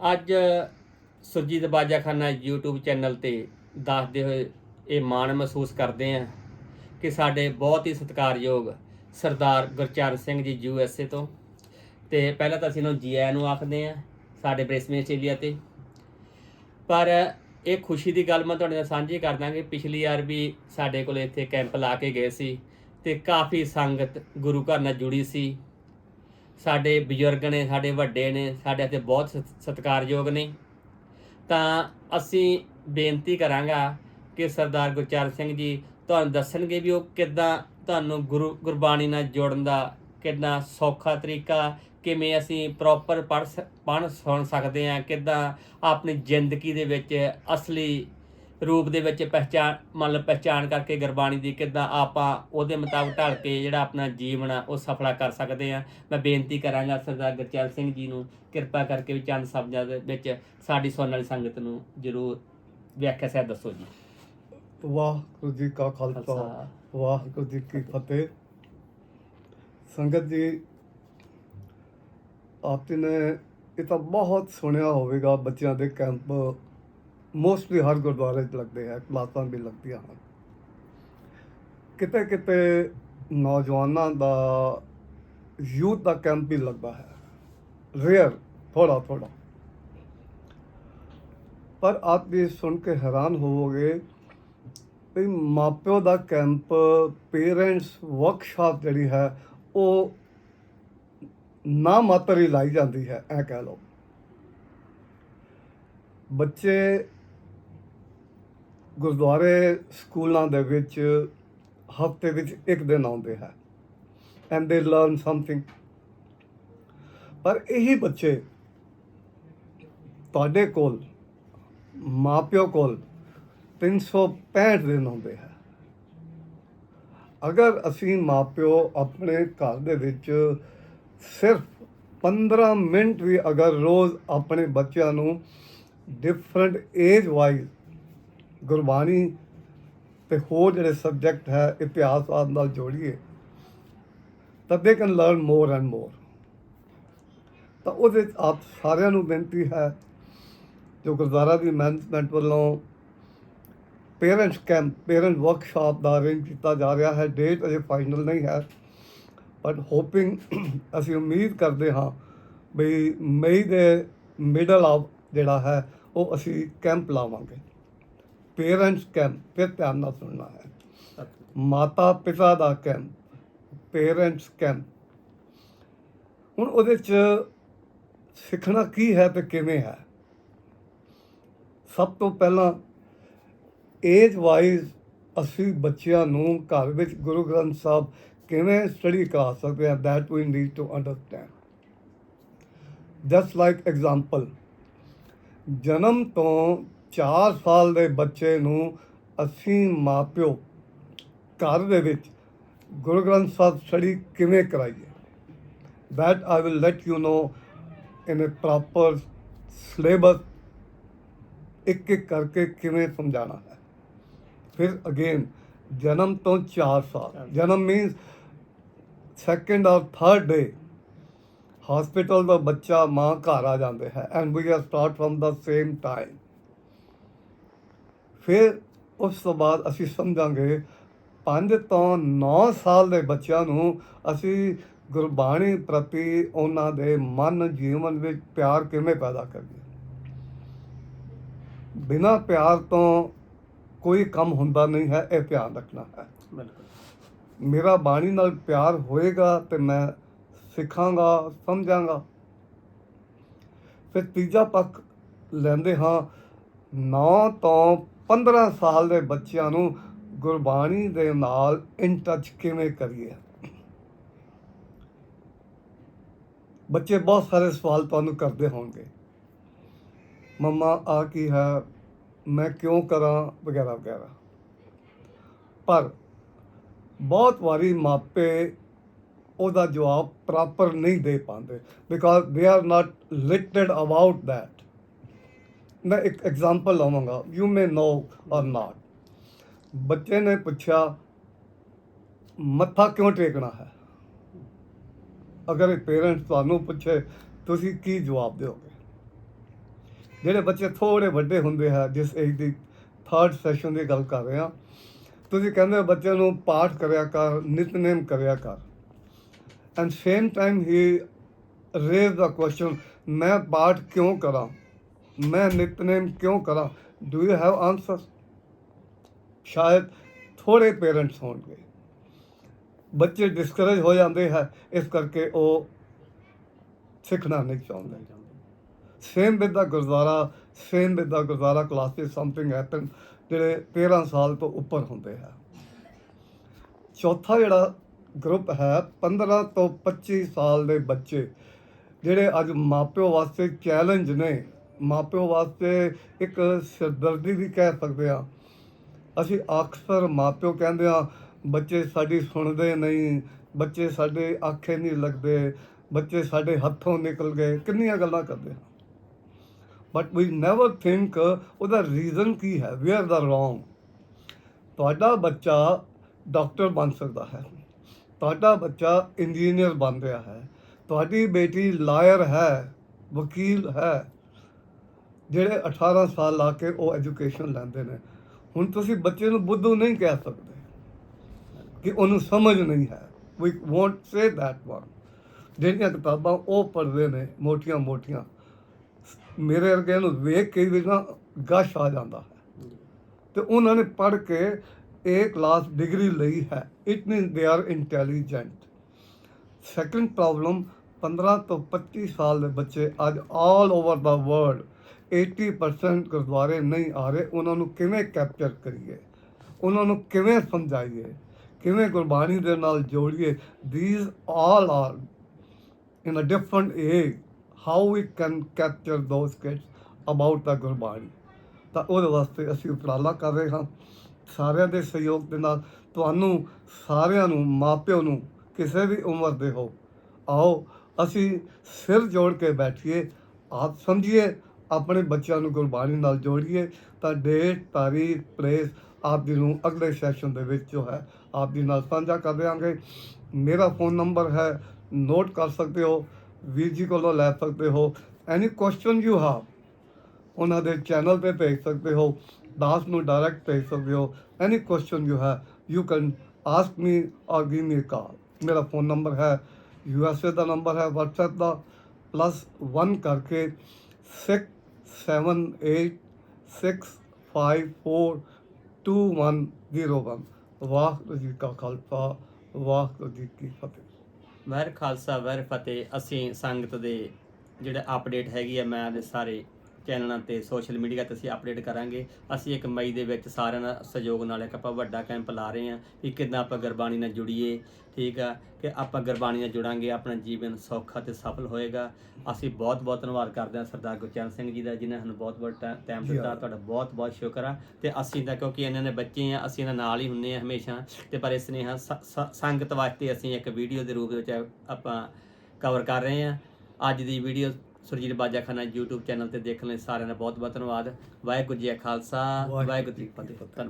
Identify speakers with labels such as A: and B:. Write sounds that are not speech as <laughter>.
A: ਅੱਜ Surjit Bajakhana YouTube channel ਤੇ ਦੱਸਦੇ ਹੋਏ ਇਹ ਮਾਣ ਮਹਿਸੂਸ ਕਰਦੇ ਹਾਂ ਕਿ ਸਾਡੇ ਬਹੁਤ ਹੀ ਸਤਿਕਾਰਯੋਗ ਸਰਦਾਰ ਗੁਰਚਰਨ ਸਿੰਘ ਜੀ USA ਤੋਂ। ਤੇ ਪਹਿਲਾਂ ਤਾਂ ਅਸੀਂ ਇਹਨਾਂ ਨੂੰ ਜੀ ਆਇਆਂ ਨੂੰ ਆਖਦੇ ਹਾਂ ਸਾਡੇ ਬ੍ਰਿਸਬੇਨ ਆਸਟ੍ਰੇਲੀਆ ਤੇ। ਪਰ ਇਹ ਖੁਸ਼ੀ ਦੀ ਗੱਲ ਮੈਂ ਤੁਹਾਡੇ ਨਾਲ ਸਾਂਝੀ ਕਰਦਾ ਕਿ ਪਿਛਲੀ ਵਾਰ ਵੀ ਸਾਡੇ ਕੋਲ ਇੱਥੇ ਕੈਂਪ ਲਾ ਕੇ ਗਏ ਸੀ ਤੇ ਕਾਫੀ ਸੰਗਤ ਗੁਰੂ ਘਰ ਨਾਲ ਜੁੜੀ ਸੀ। ਸਾਡੇ ਬਜ਼ੁਰਗ ਨੇ, ਸਾਡੇ ਵੱਡੇ ਨੇ, ਸਾਡੇ ਅਤੇ ਬਹੁਤ ਸਤ- ਸਤਿਕਾਰਯੋਗ ਨੇ। ਤਾਂ ਅਸੀਂ ਬੇਨਤੀ ਕਰਾਂਗਾ ਕਿ ਸਰਦਾਰ ਗੁਰਚਰਨ ਸਿੰਘ ਜੀ ਤੁਹਾਨੂੰ ਦੱਸਣਗੇ ਵੀ ਉਹ ਕਿੱਦਾਂ ਤੁਹਾਨੂੰ ਗੁਰੂ, ਗੁਰਬਾਣੀ ਨਾਲ ਜੋੜਨ ਦਾ ਕਿੰਨਾ ਸੌਖਾ ਤਰੀਕਾ, ਕਿਵੇਂ ਅਸੀਂ ਪ੍ਰੋਪਰ ਪੜ੍ਹ ਸ- ਪੜ੍ਹ ਸੁਣ ਸਕਦੇ ਹਾਂ, ਕਿੱਦਾਂ ਆਪਣੀ ਜ਼ਿੰਦਗੀ ਦੇ ਵਿੱਚ ਅਸਲੀ ਰੂਪ ਦੇ ਵਿੱਚ ਮੰਨ ਲਓ ਪਹਿਚਾਨ ਕਰਕੇ ਗੁਰਬਾਣੀ ਦੀ ਕਿੱਦਾਂ ਆਪਾਂ ਉਹਦੇ ਮੁਤਾਬਕ ਢਲ ਕੇ ਜਿਹੜਾ ਆਪਣਾ ਜੀਵਨ ਆ ਉਹ ਸਫਲਾ ਕਰ ਸਕਦੇ ਆ। ਮੈਂ ਬੇਨਤੀ ਕਰਾਂਗਾ ਸਰਦਾਰ ਗੁਰਚਰਨ ਸਿੰਘ ਜੀ ਨੂੰ ਕਿਰਪਾ ਕਰਕੇ ਵੀ ਚੰਦ ਸ਼ਬਦਾਂ ਦੇ ਵਿੱਚ ਸਾਡੀ ਸੁਣਨ ਵਾਲੀ ਸੰਗਤ ਨੂੰ ਜਰੂਰ ਵਿਆਖਿਆ ਸਹਿਤ ਦੱਸੋ ਜੀ।
B: ਵਾਹਿਗੁਰੂ ਜੀ ਕਾ ਖਾਲਸਾ
A: ਖਾਲਸਾ।
B: ਵਾਹਿਗੁਰੂ ਜੀ ਕੀ ਫਤਿਹ। ਸੰਗਤ ਜੀ ਆਪ ਜੀ ਨੇ ਇਹ ਤਾਂ ਬਹੁਤ ਸੁਣਿਆ ਹੋਵੇਗਾ ਬੱਚਿਆਂ ਦੇ ਕੈਂਪ। ਮੋਸਟਲੀ ਹਰ ਗੁਰਦੁਆਰੇ 'ਚ ਲੱਗਦੇ ਹੈ ਕਲਾਸਾਂ ਵੀ ਲੱਗਦੀਆਂ ਹਨ। ਕਿਤੇ ਕਿਤੇ ਨੌਜਵਾਨਾਂ ਦਾ ਯੂਥ ਦਾ ਕੈਂਪ ਵੀ ਲੱਗਦਾ ਹੈ। ਰੇਅਰ ਥੋੜਾ ਥੋੜਾ ਪਰ ਆਪ ਵੀ ਸੁਣ ਕੇ ਹੈਰਾਨ ਹੋਵੋਗੇ ਵੀ ਮਾਪਿਓ ਦਾ ਕੈਂਪ ਪੇਰੈਂਟਸ ਵਰਕਸ਼ਾਪ ਜਿਹੜੀ ਹੈ, ਉਹ ਨਾ ਮਾਤਰ ਹੀ ਲਾਈ ਜਾਂਦੀ ਹੈ, ਐ ਕਹਿ ਲਓ। ਬੱਚੇ ਗੁਰਦੁਆਰੇ ਸਕੂਲਾਂ ਦੇ ਵਿੱਚ ਹਫ਼ਤੇ ਵਿੱਚ ਇੱਕ ਦਿਨ ਆਉਂਦੇ ਹੈ। ਐਂਡ ਦੇ ਲਰਨ ਸਮਥਿੰਗ ਪਰ ਇਹੀ ਬੱਚੇ ਤੁਹਾਡੇ ਕੋਲ, ਮਾਪਿਓ ਕੋਲ 365 ਦਿਨ ਹੁੰਦੇ ਹੈ। ਅਗਰ ਅਸੀਂ ਮਾਪਿਓ ਆਪਣੇ ਘਰ ਦੇ ਵਿੱਚ ਸਿਰਫ 15 ਮਿੰਟ ਵੀ ਅਗਰ ਰੋਜ਼ ਆਪਣੇ ਬੱਚਿਆਂ ਨੂੰ ਡਿਫਰੈਂਟ ਏਜ ਵਾਈਜ਼ ਗੁਰਬਾਣੀ ਤੇ ਹੋਰ ਜਿਹੜੇ ਸਬਜੈਕਟ ਹੈ ਇਤਿਹਾਸਵਾਦ ਨਾਲ ਜੋੜੀਏ, ਤਾਂ they can learn more and more ਤਾਂ ਉਹਦੇ 'ਚ ਆਪ ਸਾਰਿਆਂ ਨੂੰ ਬੇਨਤੀ ਹੈ, ਜੋ ਗੁਰਦੁਆਰਾ ਦੀ ਮੈਨੇਜਮੈਂਟ ਵੱਲੋਂ ਪੇਰੈਂਟਸ ਕੈਂਪ ਪੇਰੈਂਟ ਵਰਕਸ਼ਾਪ ਦਾ ਅਰੇਂਜ ਕੀਤਾ ਜਾ ਰਿਹਾ ਹੈ ਡੇਟ ਅਜੇ ਫਾਈਨਲ ਨਹੀਂ ਹੈ ਬਟ ਹੋਪਿੰਗ <coughs> ਅਸੀਂ ਉਮੀਦ ਕਰਦੇ ਹਾਂ ਵੀ ਮਈ ਦੇ ਮਿਡਲ ਆਫ ਜਿਹੜਾ ਹੈ, ਉਹ ਅਸੀਂ ਕੈਂਪ ਲਾਵਾਂਗੇ। ਪੇਰੈਂਟਸ ਕੈਂਪ, ਫਿਰ ਧਿਆਨ ਨਾਲ ਸੁਣਨਾ ਹੈ। ਮਾਤਾ ਪਿਤਾ ਦਾ ਕੈਂਪ, ਪੇਰੈਂਟਸ ਕੈਂਪ। ਹੁਣ ਉਹਦੇ ਚ ਸਿੱਖਣਾ ਕੀ ਹੈ ਤੇ ਕਿਵੇਂ ਹੈ? ਸਭ ਤੋਂ ਪਹਿਲਾਂ ਏਜ ਵਾਈਜ਼ ਅਸੀਂ ਬੱਚਿਆਂ ਨੂੰ ਘਰ ਵਿੱਚ ਗੁਰੂ ਗ੍ਰੰਥ ਸਾਹਿਬ ਕਿਵੇਂ ਸਟੱਡੀ ਕਰਾ ਸਕਦੇ ਹਾਂ that we need to understand just like example ਜਨਮ ਤੋਂ 4 ਸਾਲ ਦੇ ਬੱਚੇ ਨੂੰ ਅਸੀਂ ਮਾਪਿਓ ਘਰ ਦੇ ਵਿੱਚ ਗੁਰੂ ਗ੍ਰੰਥ ਸਾਹਿਬ ਸਟੱਡੀ ਕਿਵੇਂ ਕਰਾਈਏ? That I will let you know in a proper syllabus ਇੱਕ ਇੱਕ ਕਰਕੇ ਕਿਵੇਂ ਸਮਝਾਣਾ ਹੈ। ਫਿਰ ਅਗੇਨ ਜਨਮ ਤੋਂ 4 ਸਾਲ। ਜਨਮ ਮੀਨਸ ਸੈਕੰਡ ਔਰ ਥਰਡ ਡੇ ਹਸਪੀਟਲ ਦਾ ਬੱਚਾ ਮਾਂ ਘਰ ਆ ਜਾਂਦੇ ਹੈ and we are start from the same time ਫਿਰ ਉਸ ਤੋਂ ਬਾਅਦ ਅਸੀਂ ਸਮਝਾਂਗੇ 5 ਤੋਂ 9 ਸਾਲ ਦੇ ਬੱਚਿਆਂ ਨੂੰ ਅਸੀਂ ਗੁਰਬਾਣੀ ਪ੍ਰਤੀ ਉਹਨਾਂ ਦੇ ਮਨ ਜੀਵਨ ਵਿੱਚ ਪਿਆਰ ਕਿਵੇਂ ਪੈਦਾ ਕਰੀਏ? ਬਿਨਾ ਪਿਆਰ ਤੋਂ ਕੋਈ ਕੰਮ ਹੁੰਦਾ ਨਹੀਂ ਹੈ ਇਹ ਧਿਆਨ ਰੱਖਣਾ ਹੈ।
A: ਬਿਲਕੁਲ।
B: ਮੇਰਾ ਬਾਣੀ ਨਾਲ ਪਿਆਰ ਹੋਏਗਾ ਤੇ ਮੈਂ ਸਿੱਖਾਂਗਾ ਸਮਝਾਂਗਾ। ਫਿਰ ਤੀਜਾ ਪੱਖ ਲੈਂਦੇ ਹਾਂ 9 ਤੋਂ 15 ਸਾਲ ਦੇ ਬੱਚਿਆਂ ਨੂੰ ਗੁਰਬਾਣੀ ਦੇ ਨਾਲ ਇਨ ਟੱਚ ਕਿਵੇਂ ਕਰੀਏ? ਬੱਚੇ ਬਹੁਤ ਸਾਰੇ ਸਵਾਲ ਤੁਹਾਨੂੰ ਕਰਦੇ ਹੋਣਗੇ। ਮੰਮਾ ਆ ਕੀ ਹੈ? ਮੈਂ ਕਿਉਂ ਕਰਾਂ? ਵਗੈਰਾ ਵਗੈਰਾ। ਪਰ ਬਹੁਤ ਵਾਰੀ ਮਾਪੇ ਉਹਦਾ ਜਵਾਬ ਪ੍ਰੋਪਰ ਨਹੀਂ ਦੇ ਪਾਉਂਦੇ। Because they are not ਲਿਟਡ about that ਮੈਂ ਇੱਕ ਐਗਜ਼ਾਮਪਲ ਲਵਾਂਗਾ ਯੂ ਮੇ ਨੋ অর ਨਾਟ ਬੱਚੇ ਨੇ ਪੁੱਛਿਆ, ਮੱਥਾ ਕਿਉਂ ਟੇਕਣਾ ਹੈ? ਅਗਰ ਪੇਰੈਂਟਸ ਤੁਹਾਨੂੰ ਪੁੱਛੇ, ਤੁਸੀਂ ਕੀ ਜਵਾਬ ਦਿਓਗੇ? ਜਿਹੜੇ ਬੱਚੇ ਥੋੜੇ ਵੱਡੇ ਹੁੰਦੇ ਹੈ, ਜਿਸ ਏਜ ਦੀ ਥਰਡ ਸੈਸ਼ਨ ਦੀ ਗੱਲ ਕਰ ਰਹੇ ਹਾਂ, ਤੁਸੀਂ ਕਹਿੰਦੇ ਹੋ ਬੱਚੇ ਨੂੰ ਪਾਠ ਕਰਿਆ ਕਰ, ਨਿਤਨੇਮ ਕਰਿਆ ਕਰ। ਐਂਡ ਸੇਮ ਟਾਈਮ ਹੀ ਰੇਜ਼ ਦਾ ਕੁਐਸਚਨ ਮੈਂ ਪਾਠ ਕਿਉਂ ਕਰਾਂ? ਮੈਂ ਨਿਤਨੇਮ ਕਿਉਂ ਕਰਾਂ ਡੂ ਯੂ ਹੈਵ ਆਨਸਰ ਸ਼ਾਇਦ ਥੋੜੇ ਪੇਰੈਂਟਸ ਹੋਣਗੇ ਬੱਚੇ ਡਿਸਕਰੇਜ ਹੋ ਜਾਂਦੇ ਹੈ ਇਸ ਕਰਕੇ ਉਹ ਸਿੱਖਣਾ ਨਹੀਂ ਚਾਹੁੰਦੇ same with the gurdwara same with the gurdwara classes something happen ਜਿਹੜੇ 13 ਸਾਲ ਤੋਂ ਉੱਪਰ ਹੁੰਦੇ ਹੈ ਚੌਥਾ ਜਿਹੜਾ ਗਰੁੱਪ ਹੈ 15 ਤੋਂ 25 ਸਾਲ ਦੇ ਬੱਚੇ ਜਿਹੜੇ ਅੱਜ ਮਾਪਿਓ ਵਾਸਤੇ ਚੈਲੰਜ ਨੇ ਮਾਪਿਓ ਵਾਸਤੇ ਇੱਕ ਸਿਰਦਰਦੀ ਵੀ ਕਹਿ ਸਕਦੇ ਆ ਅਸੀਂ ਅਕਸਰ ਮਾਪਿਓ ਕਹਿੰਦੇ ਆ ਬੱਚੇ ਸਾਡੀ ਸੁਣਦੇ ਨਹੀਂ, ਬੱਚੇ ਸਾਡੇ ਆਖੇ ਨਹੀਂ ਲੱਗਦੇ, ਬੱਚੇ ਸਾਡੇ ਹੱਥੋਂ ਨਿਕਲ ਗਏ, ਕਿੰਨੀਆਂ ਗੱਲਾਂ ਕਰਦੇ ਆ ਬਟ ਵੀ ਨੈਵਰ ਥਿੰਕ ਉਹਦਾ ਰੀਜ਼ਨ ਕੀ ਹੈ ਵੇਅਰ ਦਾ ਰੋਂਗ ਤੁਹਾਡਾ ਬੱਚਾ ਡਾਕਟਰ ਬਣ ਸਕਦਾ ਹੈ। ਤੁਹਾਡਾ ਬੱਚਾ ਇੰਜੀਨੀਅਰ ਬਣ ਰਿਹਾ ਹੈ। ਤੁਹਾਡੀ ਬੇਟੀ ਲਾਇਰ ਹੈ, ਵਕੀਲ ਹੈ। ਜਿਹੜੇ 18 ਸਾਲ ਲਾ ਕੇ ਉਹ ਐਜੂਕੇਸ਼ਨ ਲੈਂਦੇ ਨੇ, ਹੁਣ ਤੁਸੀਂ ਬੱਚੇ ਨੂੰ ਬੁੱਧੂ ਨਹੀਂ ਕਹਿ ਸਕਦੇ ਕਿ ਉਹਨੂੰ ਸਮਝ ਨਹੀਂ ਹੈ। We won't say that one ਜਿਹੜੀਆਂ ਕਿਤਾਬਾਂ ਉਹ ਪੜ੍ਹਦੇ ਨੇ, ਮੋਟੀਆਂ ਮੋਟੀਆਂ, ਮੇਰੇ ਵਰਗੇ ਨੂੰ ਵੇਖ ਕੇ ਵੀ ਨਾ ਗਸ਼ ਆ ਜਾਂਦਾ ਹੈ। ਤੇ ਉਹਨਾਂ ਨੇ ਪੜ੍ਹ ਕੇ ਇਹ ਕਲਾਸ ਡਿਗਰੀ ਲਈ ਹੈ। It means they are intelligent second problem 15 ਤੋਂ 25 ਸਾਲ ਦੇ ਬੱਚੇ ਅੱਜ ਆਲ ਓਵਰ ਦਾ ਵਰਲਡ 80% ਗੁਰਦੁਆਰੇ ਨਹੀਂ ਆ ਰਹੇ, ਉਹਨਾਂ ਨੂੰ ਕਿਵੇਂ ਕੈਪਚਰ ਕਰੀਏ? ਉਹਨਾਂ ਨੂੰ ਕਿਵੇਂ ਸਮਝਾਈਏ? ਕਿਵੇਂ ਗੁਰਬਾਣੀ ਦੇ ਨਾਲ ਜੋੜੀਏ? These all are in a different age. How we can capture those kids about the Gurbani ਤਾਂ ਉਹਦੇ ਵਾਸਤੇ ਅਸੀਂ ਉਪਰਾਲਾ ਕਰ ਰਹੇ ਹਾਂ। ਸਾਰਿਆਂ ਦੇ ਸਹਿਯੋਗ ਦੇ ਨਾਲ ਤੁਹਾਨੂੰ ਸਾਰਿਆਂ ਨੂੰ, ਮਾਪਿਓ ਨੂੰ, ਕਿਸੇ ਵੀ ਉਮਰ ਦੇ ਹੋ, ਆਓ, ਅਸੀਂ ਸਿਰ ਜੋੜ ਕੇ ਬੈਠੀਏ, ਆਪ ਸਮਝੀਏ ਆਪਣੇ ਬੱਚਿਆਂ ਨੂੰ ਗੁਰਬਾਣੀ ਨਾਲ ਜੋੜੀਏ ਤਾਂ ਡੇਟ ਤਾਰੀਖ ਪ੍ਰੇਸ ਆਪ ਜੀ ਨੂੰ ਅਗਲੇ ਸੈਸ਼ਨ ਦੇ ਵਿੱਚ ਜੋ ਹੈ ਆਪ ਜੀ ਨਾਲ ਸਾਂਝਾ ਕਰ ਦਿਆਂਗੇ। ਮੇਰਾ ਫੋਨ ਨੰਬਰ ਹੈ ਨੋਟ ਕਰ ਸਕਦੇ ਹੋ, ਵੀਰ ਜੀ ਕੋਲੋਂ ਲੈ ਸਕਦੇ ਹੋ। ਐਨੀ ਕੁਐਸਚਨ ਯੂ ਹੈਵ ਉਹਨਾਂ ਦੇ ਚੈਨਲ ਤੇ ਭੇਜ ਸਕਦੇ ਹੋ, ਦਾਸ ਨੂੰ ਡਾਇਰੈਕਟ ਭੇਜ ਸਕਦੇ ਹੋ। Any question you have you can ask me or give me call ਮੇਰਾ ਫੋਨ ਨੰਬਰ ਹੈ ਯੂ ਐਸ ਏ ਦਾ ਨੰਬਰ ਹੈ, WhatsApp ਦਾ ਪਲੱਸ 1 ਕਰਕੇ 6786542101 ਵਾਹਿਗੁਰੂ ਜੀ ਕਾ ਖਾਲਸਾ, ਵਾਹਿਗੁਰੂ ਜੀ ਕੀ ਫਤਿਹ।
A: ਵੈਰ ਖਾਲਸਾ ਵੈਰ ਫਤਿਹ। ਅਸੀਂ ਸੰਗਤ ਦੇ ਜਿਹੜੇ ਅਪਡੇਟ ਹੈਗੀ ਆ, ਮੈਂ ਦੇ ਸਾਰੇ ਚੈਨਲਾਂ ਤੇ ਸੋਸ਼ਲ ਮੀਡੀਆ ਤੇ ਅਸੀਂ ਅਪਡੇਟ ਕਰਾਂਗੇ। ਅਸੀਂ ਇੱਕ ਮਈ ਦੇ ਵਿੱਚ ਸਾਰਿਆਂ ਦਾ ਸਹਿਯੋਗ ਨਾਲ ਇੱਕ ਆਪਾਂ ਵੱਡਾ ਕੈਂਪ ਲਾ ਰਹੇ ਹਾਂ ਕਿ ਕਿੱਦਾਂ ਆਪਾਂ ਗੁਰਬਾਣੀ ਨਾਲ ਜੁੜੀਏ ਠੀਕ ਆ? ਕਿ ਆਪਾਂ ਗੁਰਬਾਣੀ ਨਾਲ ਜੁੜਾਂਗੇ ਆਪਣਾ ਜੀਵਨ ਸੌਖਾ ਤੇ ਸਫਲ ਹੋਏਗਾ। ਅਸੀਂ ਬਹੁਤ ਬਹੁਤ ਧੰਨਵਾਦ ਕਰਦੇ ਹਾਂ ਸਰਦਾਰ ਗੁਰਚਰਨ ਸਿੰਘ ਜੀ ਦਾ ਜਿਨ੍ਹਾਂ ਨੇ ਸਾਨੂੰ ਬਹੁਤ ਬਹੁਤ ਟਾਈਮ ਦਿੱਤਾ। ਤੁਹਾਡਾ ਬਹੁਤ ਬਹੁਤ ਸ਼ੁਕਰ ਆ। ਤੇ ਅਸੀਂ ਤਾਂ ਕਿਉਂਕਿ ਇਹਨਾਂ ਦੇ ਬੱਚੇ ਆ ਅਸੀਂ ਇਹਨਾਂ ਨਾਲ ਹੀ ਹੁੰਨੇ ਆ ਹਮੇਸ਼ਾ। ਤੇ ਪਰ ਇਸ ਨੇ ਸੰਗਤ ਵਾਸਤੇ ਅਸੀਂ ਇੱਕ ਵੀਡੀਓ ਦੇ ਰੂਪ ਵਿੱਚ ਆਪਾਂ ਕਵਰ ਕਰ ਰਹੇ ਹਾਂ। ਅੱਜ ਦੀ video Surjit Bajakhana YouTube channel ਤੇ ਦੇਖਣ ਲਈ ਸਾਰਿਆਂ ਦਾ ਬਹੁਤ ਬਹੁਤ ਧੰਨਵਾਦ। ਵਾਹਿਗੁਰੂ ਜੀ ਕਾ ਖਾਲਸਾ
B: ਵਾਹਿਗੁਰੂ
A: ਜੀ ਕੀ
B: ਫਤਿਹ।
A: ਧੰਨਵਾਦ।